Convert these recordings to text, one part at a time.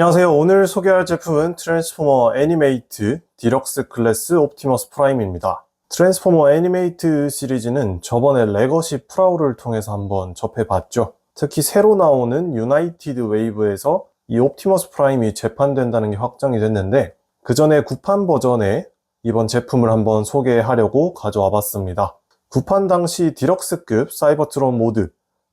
안녕하세요. 오늘 소개할 제품은 트랜스포머 애니메이트 디럭스 클래스 옵티머스 프라임입니다. 트랜스포머 애니메이트 시리즈는 저번에 레거시 프라우를 통해서 한번 접해봤죠. 특히 새로 나오는 유나이티드 웨이브에서 이 옵티머스 프라임이 재판된다는 게 확정이 됐는데 그 전에 구판 버전에 이번 제품을 한번 소개하려고 가져와 봤습니다. 구판 당시 디럭스급 사이버트론 모드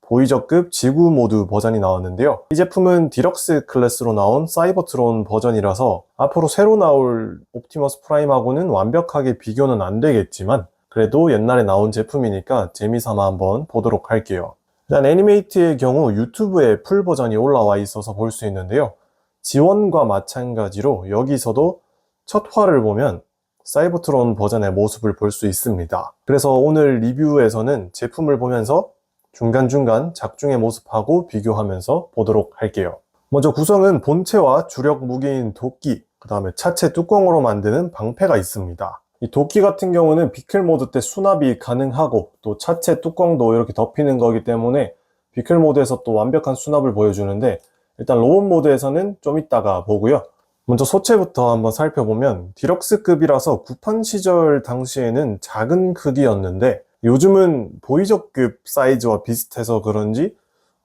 보이저급 지구 모드 버전이 나왔는데요. 이 제품은 디럭스 클래스로 나온 사이버트론 버전이라서 앞으로 새로 나올 옵티머스 프라임하고는 완벽하게 비교는 안 되겠지만 그래도 옛날에 나온 제품이니까 재미삼아 한번 보도록 할게요. 일단 애니메이트의 경우 유튜브에 풀 버전이 올라와 있어서 볼 수 있는데요. 지원과 마찬가지로 여기서도 첫 화를 보면 사이버트론 버전의 모습을 볼 수 있습니다. 그래서 오늘 리뷰에서는 제품을 보면서 중간중간 작중의 모습하고 비교하면서 보도록 할게요. 먼저 구성은 본체와 주력 무기인 도끼, 그 다음에 차체 뚜껑으로 만드는 방패가 있습니다. 이 도끼 같은 경우는 비클 모드 때 수납이 가능하고 또 차체 뚜껑도 이렇게 덮이는 거기 때문에 비클 모드에서 또 완벽한 수납을 보여주는데 일단 로봇 모드에서는 좀 이따가 보고요. 먼저 소체부터 한번 살펴보면 디럭스급이라서 구판 시절 당시에는 작은 크기였는데 요즘은 보이저급 사이즈와 비슷해서 그런지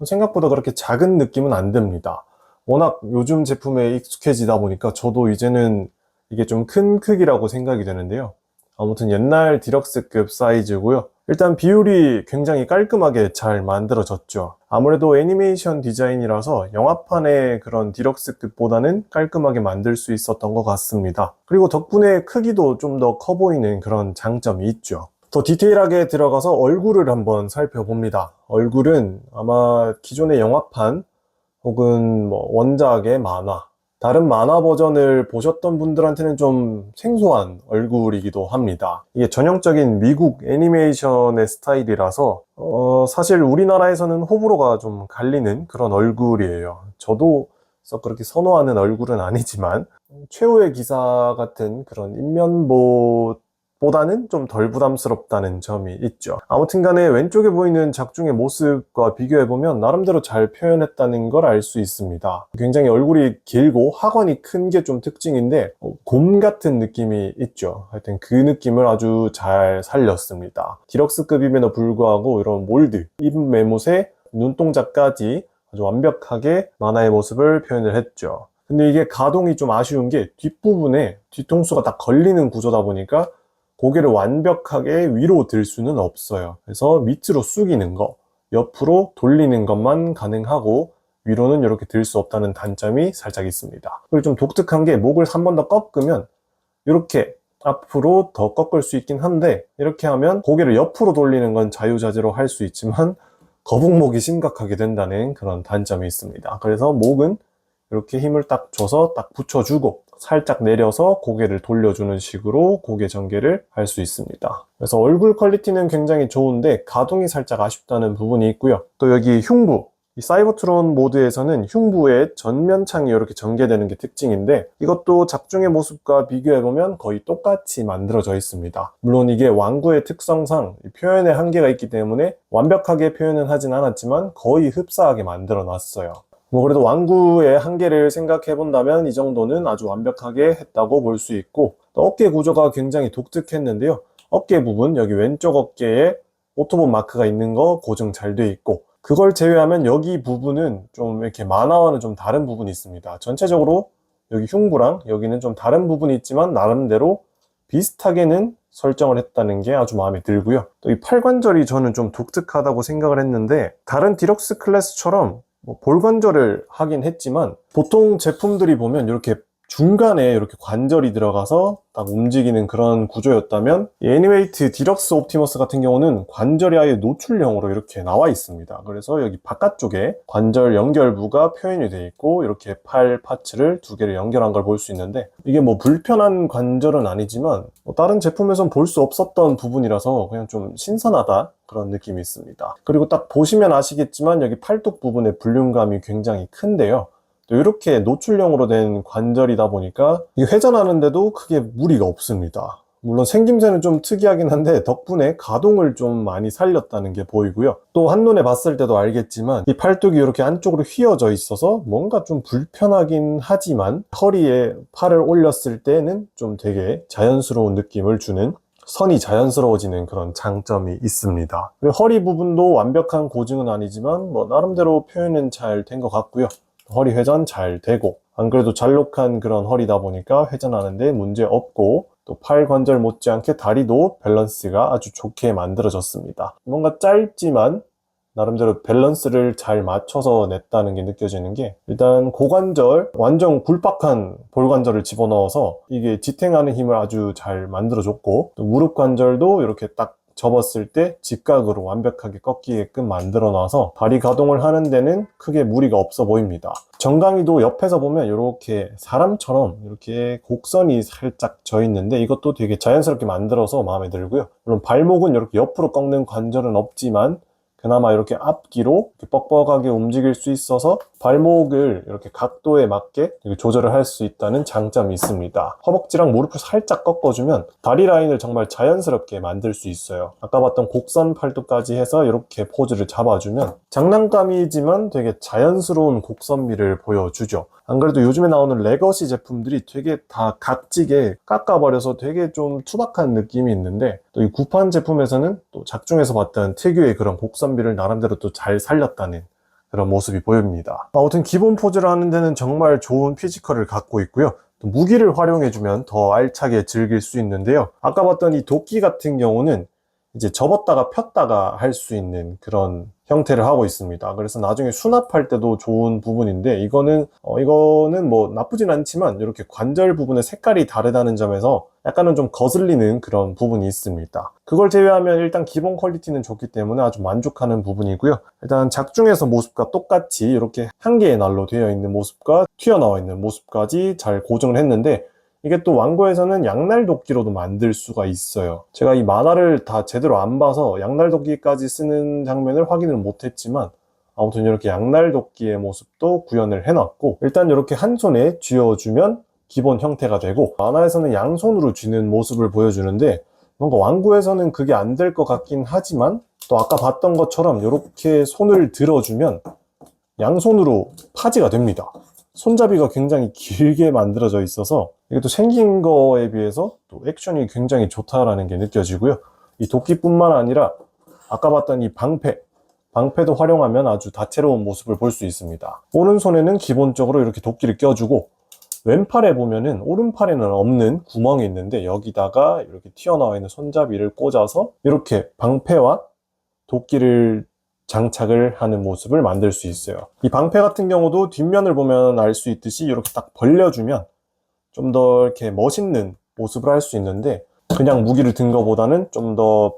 생각보다 그렇게 작은 느낌은 안 듭니다. 워낙 요즘 제품에 익숙해지다 보니까 저도 이제는 이게 좀 큰 크기라고 생각이 되는데요. 아무튼 옛날 디럭스급 사이즈고요. 일단 비율이 굉장히 깔끔하게 잘 만들어졌죠. 아무래도 애니메이션 디자인이라서 영화판의 그런 디럭스급보다는 깔끔하게 만들 수 있었던 것 같습니다. 그리고 덕분에 크기도 좀 더 커 보이는 그런 장점이 있죠. 더 디테일하게 들어가서 얼굴을 한번 살펴봅니다. 얼굴은 아마 기존의 영화판 혹은 뭐 원작의 만화, 다른 만화 버전을 보셨던 분들한테는 좀 생소한 얼굴이기도 합니다. 이게 전형적인 미국 애니메이션의 스타일이라서 어, 사실 우리나라에서는 호불호가 좀 갈리는 그런 얼굴이에요. 저도 썩 그렇게 선호하는 얼굴은 아니지만 최후의 기사 같은 그런 인면보 보다는 좀 덜 부담스럽다는 점이 있죠. 아무튼 간에 왼쪽에 보이는 작중의 모습과 비교해보면 나름대로 잘 표현했다는 걸 알 수 있습니다. 굉장히 얼굴이 길고 하관이 큰 게 좀 특징인데 어, 곰 같은 느낌이 있죠. 하여튼 그 느낌을 아주 잘 살렸습니다. 디럭스급임에도 불구하고 이런 몰드, 입 매못에 눈동자까지 아주 완벽하게 만화의 모습을 표현을 했죠. 근데 이게 가동이 좀 아쉬운 게 뒷부분에 뒤통수가 딱 걸리는 구조다 보니까 고개를 완벽하게 위로 들 수는 없어요. 그래서 밑으로 숙이는 거, 옆으로 돌리는 것만 가능하고 위로는 이렇게 들 수 없다는 단점이 살짝 있습니다. 그리고 좀 독특한 게 목을 한 번 더 꺾으면 이렇게 앞으로 더 꺾을 수 있긴 한데 이렇게 하면 고개를 옆으로 돌리는 건 자유자재로 할 수 있지만 거북목이 심각하게 된다는 그런 단점이 있습니다. 그래서 목은 이렇게 힘을 딱 줘서 딱 붙여주고 살짝 내려서 고개를 돌려주는 식으로 고개 전개를 할 수 있습니다. 그래서 얼굴 퀄리티는 굉장히 좋은데 가동이 살짝 아쉽다는 부분이 있고요. 또 여기 흉부, 이 사이버트론 모드에서는 흉부에 전면 창이 이렇게 전개되는 게 특징인데 이것도 작중의 모습과 비교해보면 거의 똑같이 만들어져 있습니다. 물론 이게 완구의 특성상 표현에 한계가 있기 때문에 완벽하게 표현은 하진 않았지만 거의 흡사하게 만들어 놨어요. 뭐 그래도 완구의 한계를 생각해 본다면 이 정도는 아주 완벽하게 했다고 볼 수 있고 어깨 구조가 굉장히 독특했는데요. 어깨 부분 여기 왼쪽 어깨에 오토본 마크가 있는 거 고정 잘 돼 있고 그걸 제외하면 여기 부분은 좀 이렇게 만화와는 좀 다른 부분이 있습니다. 전체적으로 여기 흉부랑 여기는 좀 다른 부분이 있지만 나름대로 비슷하게는 설정을 했다는 게 아주 마음에 들고요. 또 이 팔관절이 저는 좀 독특하다고 생각을 했는데 다른 디럭스 클래스처럼 뭐 볼관절을 하긴 했지만 보통 제품들이 보면 이렇게 중간에 이렇게 관절이 들어가서 딱 움직이는 그런 구조였다면 이 애니메이트 디럭스 옵티머스 같은 경우는 관절이 아예 노출형으로 이렇게 나와 있습니다. 그래서 여기 바깥쪽에 관절 연결부가 표현이 되어 있고 이렇게 팔 파츠를 두 개를 연결한 걸 볼 수 있는데 이게 뭐 불편한 관절은 아니지만 뭐 다른 제품에선 볼 수 없었던 부분이라서 그냥 좀 신선하다 그런 느낌이 있습니다. 그리고 딱 보시면 아시겠지만 여기 팔뚝 부분의 볼륨감이 굉장히 큰데요. 또 이렇게 노출형으로 된 관절이다 보니까 이 회전하는데도 크게 무리가 없습니다. 물론 생김새는 좀 특이하긴 한데 덕분에 가동을 좀 많이 살렸다는 게 보이고요. 또 한눈에 봤을 때도 알겠지만 이 팔뚝이 이렇게 안쪽으로 휘어져 있어서 뭔가 좀 불편하긴 하지만 허리에 팔을 올렸을 때는 좀 되게 자연스러운 느낌을 주는 선이 자연스러워지는 그런 장점이 있습니다. 그리고 허리 부분도 완벽한 고증은 아니지만 뭐 나름대로 표현은 잘 된 것 같고요. 허리 회전 잘 되고 안 그래도 잘록한 그런 허리다 보니까 회전하는데 문제 없고 또 팔 관절 못지않게 다리도 밸런스가 아주 좋게 만들어졌습니다. 뭔가 짧지만 나름대로 밸런스를 잘 맞춰서 냈다는 게 느껴지는 게 일단 고관절 완전 굴박한 볼관절을 집어넣어서 이게 지탱하는 힘을 아주 잘 만들어줬고 또 무릎 관절도 이렇게 딱 접었을 때 직각으로 완벽하게 꺾이게끔 만들어 놔서 다리 가동을 하는 데는 크게 무리가 없어 보입니다. 정강이도 옆에서 보면 이렇게 사람처럼 이렇게 곡선이 살짝 져 있는데 이것도 되게 자연스럽게 만들어서 마음에 들고요. 물론 발목은 이렇게 옆으로 꺾는 관절은 없지만 그나마 이렇게 앞뒤로 이렇게 뻑뻑하게 움직일 수 있어서 발목을 이렇게 각도에 맞게 조절을 할 수 있다는 장점이 있습니다. 허벅지랑 무릎을 살짝 꺾어주면 다리 라인을 정말 자연스럽게 만들 수 있어요. 아까 봤던 곡선 팔뚝까지 해서 이렇게 포즈를 잡아주면 장난감이지만 되게 자연스러운 곡선미를 보여주죠. 안 그래도 요즘에 나오는 레거시 제품들이 되게 다 각지게 깎아버려서 되게 좀 투박한 느낌이 있는데 또 이 구판 제품에서는 또 작중에서 봤던 특유의 그런 곡선미를 나름대로 또 잘 살렸다는 그런 모습이 보입니다. 아무튼 기본 포즈를 하는 데는 정말 좋은 피지컬을 갖고 있고요. 또 무기를 활용해주면 더 알차게 즐길 수 있는데요. 아까 봤던 이 도끼 같은 경우는 이제 접었다가 폈다가 할 수 있는 그런 형태를 하고 있습니다. 그래서 나중에 수납할 때도 좋은 부분인데 이거는 어, 이거는 뭐 나쁘진 않지만 이렇게 관절 부분의 색깔이 다르다는 점에서 약간은 좀 거슬리는 그런 부분이 있습니다. 그걸 제외하면 일단 기본 퀄리티는 좋기 때문에 아주 만족하는 부분이고요. 일단 작중에서 모습과 똑같이 이렇게 한 개의 날로 되어 있는 모습과 튀어나와 있는 모습까지 잘 고정을 했는데 이게 또 왕고에서는 양날 도끼로도 만들 수가 있어요. 제가 이 만화를 다 제대로 안 봐서 양날 도끼까지 쓰는 장면을 확인을 못했지만 아무튼 이렇게 양날 도끼의 모습도 구현을 해놨고 일단 이렇게 한 손에 쥐어주면 기본 형태가 되고 만화에서는 양손으로 쥐는 모습을 보여주는데 뭔가 왕고에서는 그게 안 될 것 같긴 하지만 또 아까 봤던 것처럼 이렇게 손을 들어주면 양손으로 파지가 됩니다. 손잡이가 굉장히 길게 만들어져 있어서 또 생긴 거에 비해서 또 액션이 굉장히 좋다라는 게 느껴지고요. 이 도끼뿐만 아니라 아까 봤던 이 방패, 방패도 활용하면 아주 다채로운 모습을 볼 수 있습니다. 오른손에는 기본적으로 이렇게 도끼를 껴주고 왼팔에 보면은 오른팔에는 없는 구멍이 있는데 여기다가 이렇게 튀어나와 있는 손잡이를 꽂아서 이렇게 방패와 도끼를 장착을 하는 모습을 만들 수 있어요. 이 방패 같은 경우도 뒷면을 보면 알 수 있듯이 이렇게 딱 벌려주면 좀 더 이렇게 멋있는 모습을 할 수 있는데 그냥 무기를 든 것보다는 좀 더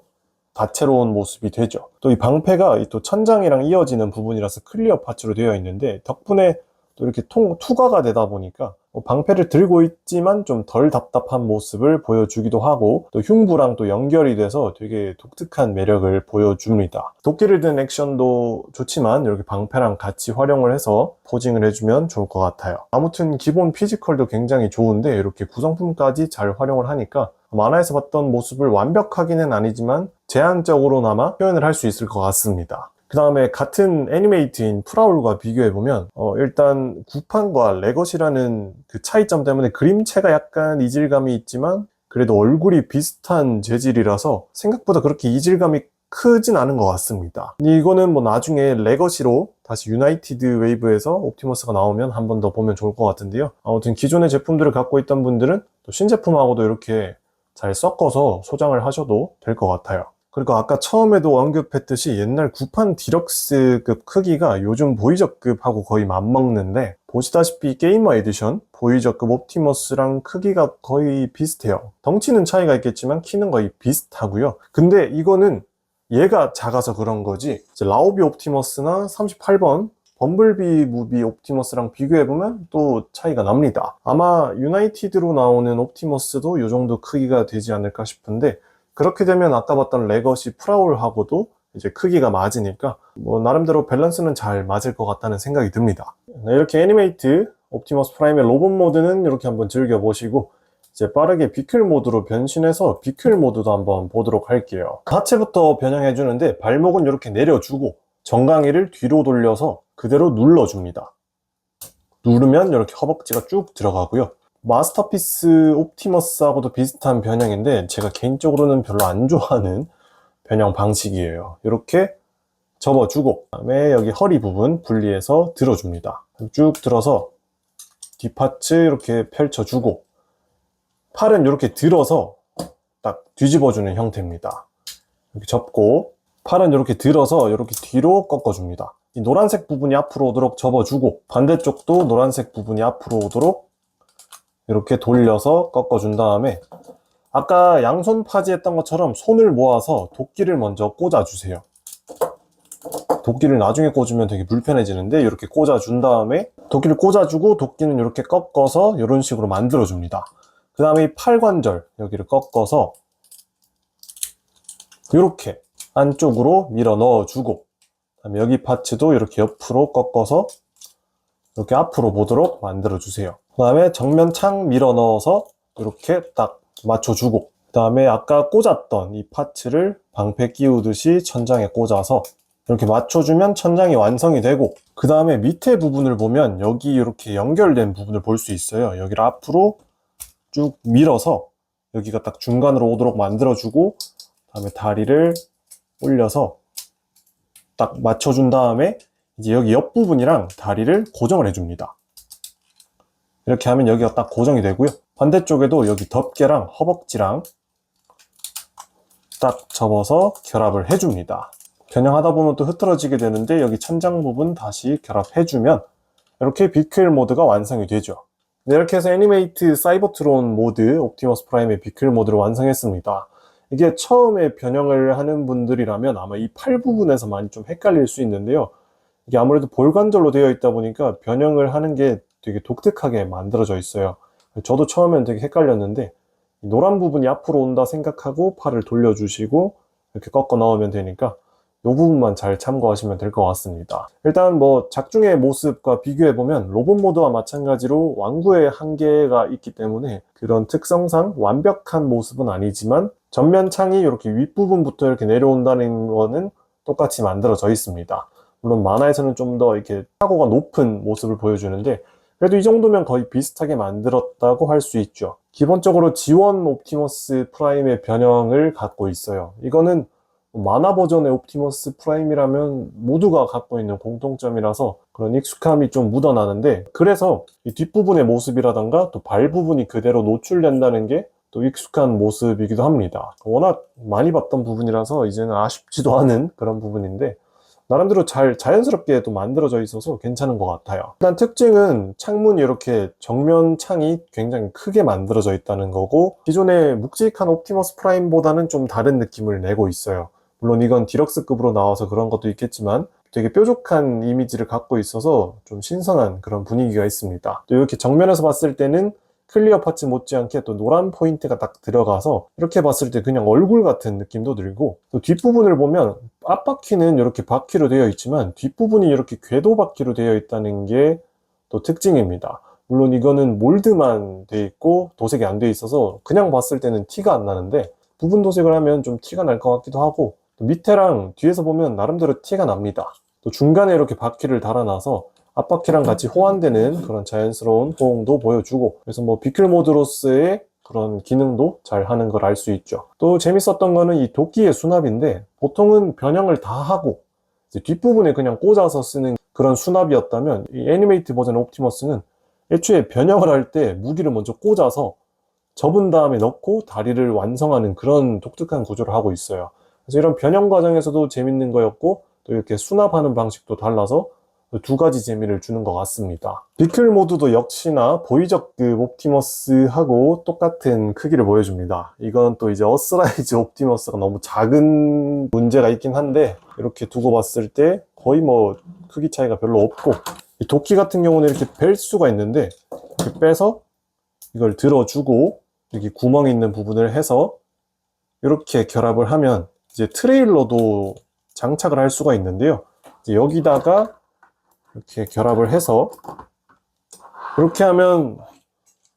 다채로운 모습이 되죠. 또 이 방패가 이또 천장이랑 이어지는 부분이라서 클리어 파츠로 되어 있는데 덕분에 또 이렇게 통, 투과가 되다 보니까 뭐 방패를 들고 있지만 좀 덜 답답한 모습을 보여주기도 하고 또 흉부랑 또 연결이 돼서 되게 독특한 매력을 보여줍니다. 도끼를 든 액션도 좋지만 이렇게 방패랑 같이 활용을 해서 포징을 해주면 좋을 것 같아요. 아무튼 기본 피지컬도 굉장히 좋은데 이렇게 구성품까지 잘 활용을 하니까 만화에서 봤던 모습을 완벽하기는 아니지만 제한적으로나마 표현을 할 수 있을 것 같습니다. 그 다음에 같은 애니메이트인 프라울과 비교해보면 어, 일단 구판과 레것이라는 그 차이점 때문에 그림체가 약간 이질감이 있지만 그래도 얼굴이 비슷한 재질이라서 생각보다 그렇게 이질감이 크진 않은 것 같습니다. 이거는 뭐 나중에 레거시로 다시 유나이티드 웨이브에서 옵티머스가 나오면 한 번 더 보면 좋을 것 같은데요. 아무튼 기존의 제품들을 갖고 있던 분들은 또 신제품하고도 이렇게 잘 섞어서 소장을 하셔도 될 것 같아요. 그리고 아까 처음에도 언급했듯이 옛날 구판 디럭스급 크기가 요즘 보이저급하고 거의 맞먹는데 보시다시피 게이머 에디션 보이저급 옵티머스랑 크기가 거의 비슷해요. 덩치는 차이가 있겠지만 키는 거의 비슷하고요. 근데 이거는 얘가 작아서 그런 거지 라오비 옵티머스나 38번 범블비 무비 옵티머스랑 비교해보면 또 차이가 납니다. 아마 유나이티드로 나오는 옵티머스도 이 정도 크기가 되지 않을까 싶은데 그렇게 되면 아까 봤던 레거시 프라울하고도 이제 크기가 맞으니까 뭐 나름대로 밸런스는 잘 맞을 것 같다는 생각이 듭니다. 네, 이렇게 애니메이트 옵티머스 프라임의 로봇 모드는 이렇게 한번 즐겨보시고 이제 빠르게 비클 모드로 변신해서 비클 모드도 한번 보도록 할게요. 하체부터 변형해 주는데 발목은 이렇게 내려주고 정강이를 뒤로 돌려서 그대로 눌러줍니다. 누르면 이렇게 허벅지가 쭉 들어가고요. 마스터피스 옵티머스하고도 비슷한 변형인데 제가 개인적으로는 별로 안 좋아하는 변형 방식이에요. 이렇게 접어주고 그다음에 여기 허리 부분 분리해서 들어줍니다. 쭉 들어서 뒷파츠 이렇게 펼쳐주고 팔은 이렇게 들어서 딱 뒤집어주는 형태입니다. 이렇게 접고 팔은 이렇게 들어서 이렇게 뒤로 꺾어줍니다. 이 노란색 부분이 앞으로 오도록 접어주고 반대쪽도 노란색 부분이 앞으로 오도록 이렇게 돌려서 꺾어준 다음에 아까 양손 파지 했던 것처럼 손을 모아서 도끼를 먼저 꽂아주세요. 도끼를 나중에 꽂으면 되게 불편해지는데 이렇게 꽂아준 다음에 도끼를 꽂아주고 도끼는 이렇게 꺾어서 이런 식으로 만들어줍니다. 그 다음에 이 팔관절 여기를 꺾어서 이렇게 안쪽으로 밀어 넣어주고 여기 파츠도 이렇게 옆으로 꺾어서 이렇게 앞으로 보도록 만들어 주세요. 그 다음에 정면 창 밀어 넣어서 이렇게 딱 맞춰주고 그 다음에 아까 꽂았던 이 파츠를 방패 끼우듯이 천장에 꽂아서 이렇게 맞춰주면 천장이 완성이 되고 그 다음에 밑에 부분을 보면 여기 이렇게 연결된 부분을 볼 수 있어요. 여기를 앞으로 쭉 밀어서 여기가 딱 중간으로 오도록 만들어주고 그다음에 다리를 올려서 딱 맞춰준 다음에 이제 여기 옆부분이랑 다리를 고정을 해줍니다. 이렇게 하면 여기가 딱 고정이 되고요. 반대쪽에도 여기 덮개랑 허벅지랑 딱 접어서 결합을 해줍니다. 겨냥하다 보면 또 흐트러지게 되는데 여기 천장 부분 다시 결합해주면 이렇게 비클 모드가 완성이 되죠. 네, 이렇게 해서 애니메이트 사이버트론 모드 옵티머스 프라임의 비클 모드를 완성했습니다. 이게 처음에 변형을 하는 분들이라면 아마 이 팔 부분에서 많이 좀 헷갈릴 수 있는데요. 이게 아무래도 볼관절로 되어 있다 보니까 변형을 하는 게 되게 독특하게 만들어져 있어요. 저도 처음엔 되게 헷갈렸는데 이 노란 부분이 앞으로 온다 생각하고 팔을 돌려주시고 이렇게 꺾어 넣으면 되니까 이 부분만 잘 참고하시면 될 것 같습니다. 일단 뭐 작중의 모습과 비교해 보면 로봇 모드와 마찬가지로 완구의 한계가 있기 때문에 그런 특성상 완벽한 모습은 아니지만 전면 창이 이렇게 윗부분부터 이렇게 내려온다는 거는 똑같이 만들어져 있습니다. 물론 만화에서는 좀 더 이렇게 사고가 높은 모습을 보여주는데 그래도 이 정도면 거의 비슷하게 만들었다고 할 수 있죠. 기본적으로 지원 옵티머스 프라임의 변형을 갖고 있어요. 이거는 만화 버전의 옵티머스 프라임이라면 모두가 갖고 있는 공통점이라서 그런 익숙함이 좀 묻어나는데 그래서 이 뒷부분의 모습이라던가 또 발 부분이 그대로 노출된다는 게 또 익숙한 모습이기도 합니다. 워낙 많이 봤던 부분이라서 이제는 아쉽지도 않은 그런 부분인데 나름대로 잘 자연스럽게 또 만들어져 있어서 괜찮은 것 같아요. 일단 특징은 창문이 이렇게 정면 창이 굉장히 크게 만들어져 있다는 거고 기존의 묵직한 옵티머스 프라임보다는 좀 다른 느낌을 내고 있어요. 물론 이건 디럭스급으로 나와서 그런 것도 있겠지만 되게 뾰족한 이미지를 갖고 있어서 좀 신선한 그런 분위기가 있습니다. 또 이렇게 정면에서 봤을 때는 클리어 파츠 못지않게 또 노란 포인트가 딱 들어가서 이렇게 봤을 때 그냥 얼굴 같은 느낌도 들고 또 뒷부분을 보면 앞바퀴는 이렇게 바퀴로 되어 있지만 뒷부분이 이렇게 궤도 바퀴로 되어 있다는 게 또 특징입니다. 물론 이거는 몰드만 돼 있고 도색이 안 돼 있어서 그냥 봤을 때는 티가 안 나는데 부분 도색을 하면 좀 티가 날 것 같기도 하고 또 밑에랑 뒤에서 보면 나름대로 티가 납니다. 또 중간에 이렇게 바퀴를 달아놔서 앞바퀴랑 같이 호환되는 그런 자연스러운 호응도 보여주고 그래서 뭐 비클 모드로서의 그런 기능도 잘 하는 걸 알 수 있죠. 또 재밌었던 거는 이 도끼의 수납인데 보통은 변형을 다 하고 뒷부분에 그냥 꽂아서 쓰는 그런 수납이었다면 이 애니메이트 버전 옵티머스는 애초에 변형을 할 때 무기를 먼저 꽂아서 접은 다음에 넣고 다리를 완성하는 그런 독특한 구조를 하고 있어요. 그래서 이런 변형 과정에서도 재밌는 거였고 또 이렇게 수납하는 방식도 달라서 두 가지 재미를 주는 것 같습니다. 비클 모드도 역시나 보이적급 옵티머스하고 똑같은 크기를 보여줍니다. 이건 또 이제 어스라이즈 옵티머스가 너무 작은 문제가 있긴 한데 이렇게 두고 봤을 때 거의 뭐 크기 차이가 별로 없고 이 도끼 같은 경우는 이렇게 뺄 수가 있는데 이렇게 빼서 이걸 들어주고 여기 구멍 있는 부분을 해서 이렇게 결합을 하면 이제 트레일러도 장착을 할 수가 있는데요. 여기다가 이렇게 결합을 해서 이렇게 하면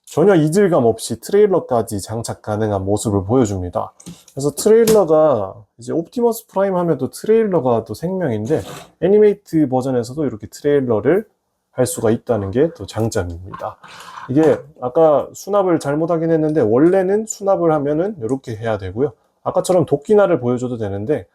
전혀 이질감 없이 트레일러까지 장착 가능한 모습을 보여줍니다. 그래서 트레일러가 이제 옵티머스 프라임 하면 또 트레일러가 또 생명인데 애니메이트 버전에서도 이렇게 트레일러를 할 수가 있다는 게 또 장점입니다. 이게 아까 수납을 잘못하긴 했는데 원래는 수납을 하면은 이렇게 해야 되고요. 아까처럼 도끼날을 보여줘도 되는데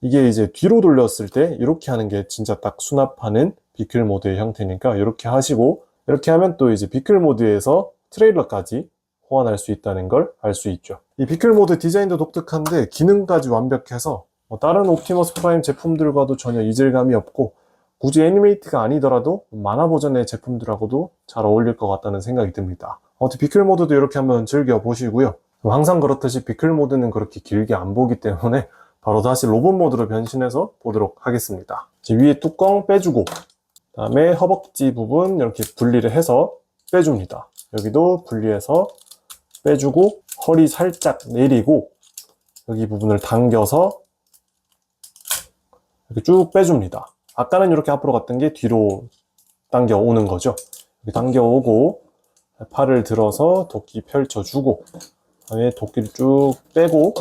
이게 이제 뒤로 돌렸을 때 이렇게 하는 게 진짜 딱 수납하는 비클 모드의 형태니까 이렇게 하시고 이렇게 하면 또 이제 비클 모드에서 트레일러까지 호환할 수 있다는 걸 알 수 있죠. 이 비클 모드 디자인도 독특한데 기능까지 완벽해서 뭐 다른 옵티머스 프라임 제품들과도 전혀 이질감이 없고 굳이 애니메이트가 아니더라도 만화 버전의 제품들하고도 잘 어울릴 것 같다는 생각이 듭니다. 아무튼 비클 모드도 이렇게 한번 즐겨 보시고요. 항상 그렇듯이 비클 모드는 그렇게 길게 안 보기 때문에 바로 다시 로봇 모드로 변신해서 보도록 하겠습니다. 이제 위에 뚜껑 빼주고 그 다음에 허벅지 부분 이렇게 분리를 해서 빼줍니다. 여기도 분리해서 빼주고 허리 살짝 내리고 여기 부분을 당겨서 이렇게 쭉 빼줍니다. 아까는 이렇게 앞으로 갔던 게 뒤로 당겨 오는 거죠. 이렇게 당겨 오고 팔을 들어서 도끼 펼쳐주고 그다음에 도끼를 쭉 빼고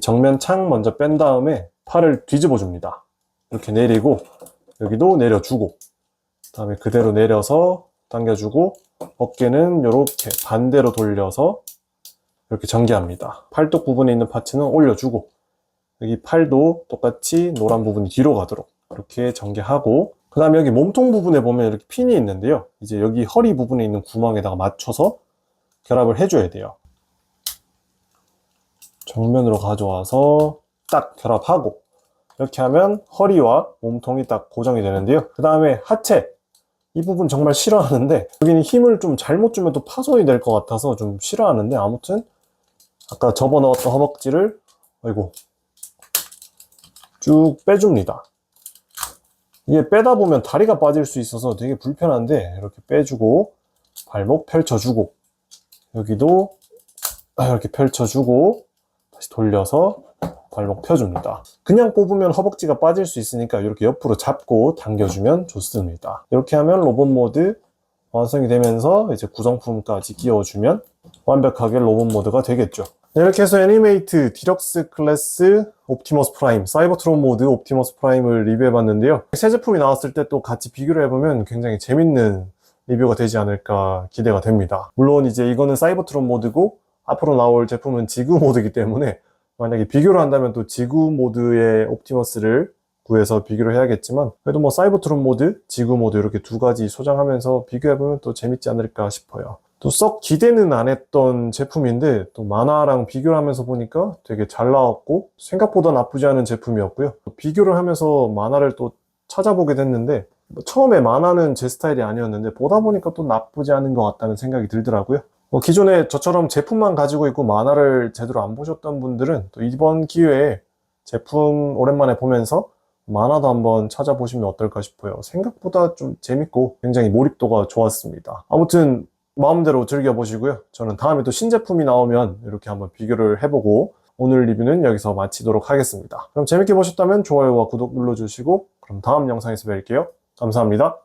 정면 창 먼저 뺀 다음에 팔을 뒤집어 줍니다. 이렇게 내리고 여기도 내려주고 그 다음에 그대로 내려서 당겨주고 어깨는 이렇게 반대로 돌려서 이렇게 전개합니다. 팔뚝 부분에 있는 파츠는 올려주고 여기 팔도 똑같이 노란 부분이 뒤로 가도록 이렇게 전개하고 그 다음에 여기 몸통 부분에 보면 이렇게 핀이 있는데요. 이제 여기 허리 부분에 있는 구멍에다가 맞춰서 결합을 해줘야 돼요. 정면으로 가져와서 딱 결합하고 이렇게 하면 허리와 몸통이 딱 고정이 되는데요. 그 다음에 하체 이 부분 정말 싫어하는데 여기는 힘을 좀 잘못 주면 또 파손이 될 것 같아서 좀 싫어하는데 아무튼 아까 접어 넣었던 허벅지를 아이고 쭉 빼줍니다. 이게 빼다 보면 다리가 빠질 수 있어서 되게 불편한데 이렇게 빼주고 발목 펼쳐주고 여기도 이렇게 펼쳐주고 다시 돌려서 발목 펴줍니다. 그냥 뽑으면 허벅지가 빠질 수 있으니까 이렇게 옆으로 잡고 당겨주면 좋습니다. 이렇게 하면 로봇 모드 완성이 되면서 이제 구성품까지 끼워주면 완벽하게 로봇 모드가 되겠죠. 네, 이렇게 해서 애니메이트 디럭스 클래스 옵티머스 프라임 사이버트론 모드 옵티머스 프라임을 리뷰해봤는데요. 새 제품이 나왔을 때 또 같이 비교를 해보면 굉장히 재밌는 리뷰가 되지 않을까 기대가 됩니다. 물론 이제 이거는 사이버트론 모드고 앞으로 나올 제품은 지구 모드이기 때문에 만약에 비교를 한다면 또 지구 모드의 옵티머스를 구해서 비교를 해야겠지만 그래도 뭐 사이버트론 모드, 지구 모드 이렇게 두 가지 소장하면서 비교해보면 또 재밌지 않을까 싶어요. 또 썩 기대는 안 했던 제품인데 또 만화랑 비교를 하면서 보니까 되게 잘 나왔고 생각보다 나쁘지 않은 제품이었고요. 또 비교를 하면서 만화를 또 찾아보게 됐는데 뭐 처음에 만화는 제 스타일이 아니었는데 보다 보니까 또 나쁘지 않은 것 같다는 생각이 들더라고요. 뭐 기존에 저처럼 제품만 가지고 있고 만화를 제대로 안 보셨던 분들은 또 이번 기회에 제품 오랜만에 보면서 만화도 한번 찾아보시면 어떨까 싶어요. 생각보다 좀 재밌고 굉장히 몰입도가 좋았습니다. 아무튼 마음대로 즐겨보시고요. 저는 다음에 또 신제품이 나오면 이렇게 한번 비교를 해보고 오늘 리뷰는 여기서 마치도록 하겠습니다. 그럼 재밌게 보셨다면 좋아요와 구독 눌러주시고 그럼 다음 영상에서 뵐게요. 감사합니다.